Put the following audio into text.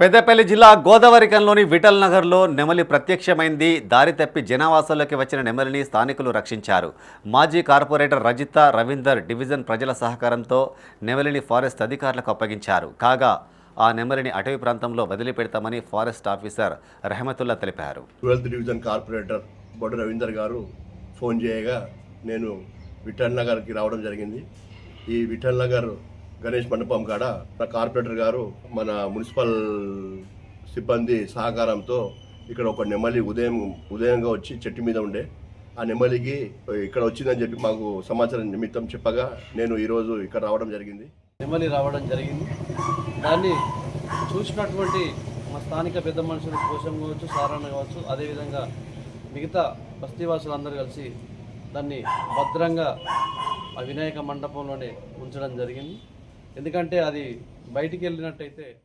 పెద్దపల్లి జిల్లా గోదావరికంలోని విఠల్ నగర్లో నెమలి ప్రత్యక్షమైంది. దారి తప్పి జనావాసాల్లోకి వచ్చిన నెమలిని స్థానికులు రక్షించారు. మాజీ కార్పొరేటర్ రజిత రవీందర్ డివిజన్ ప్రజల సహకారంతో నెమలిని ఫారెస్ట్ అధికారులకు అప్పగించారు. కాగా ఆ నెమలిని అటవీ ప్రాంతంలో వదిలిపెడతామని ఫారెస్ట్ ఆఫీసర్ రెహమతుల్లా తెలిపారు. Twelfth division corporator Boddu Ravinder garu phone చేయగా నేను విఠల్ నగర్కి రావడం జరిగింది. ఈ విఠల్ నగర్ గణేష్ మండపం కాడ నా కార్పొరేటర్ గారు మన మున్సిపల్ సిబ్బంది సహకారంతో ఇక్కడ ఒక నెమలి ఉదయం ఉదయంగా వచ్చి చెట్టు మీద ఉండే. ఆ నెమలికి ఇక్కడ వచ్చిందని చెప్పి మాకు సమాచారం నిమిత్తం చెప్పగా నేను ఈరోజు ఇక్కడ రావడం జరిగింది. నెమలి రావడం జరిగింది. దాన్ని చూసినటువంటి మా స్థానిక పెద్ద మనుషులు కోశం కావచ్చు సారణ కావచ్చు అదేవిధంగా మిగతా బస్తీవాసులందరూ కలిసి దాన్ని భద్రంగా ఆ వినాయక మండపంలోనే ఉంచడం జరిగింది. ఎందుకంటే అది బయటికి వెళ్ళినట్టయితే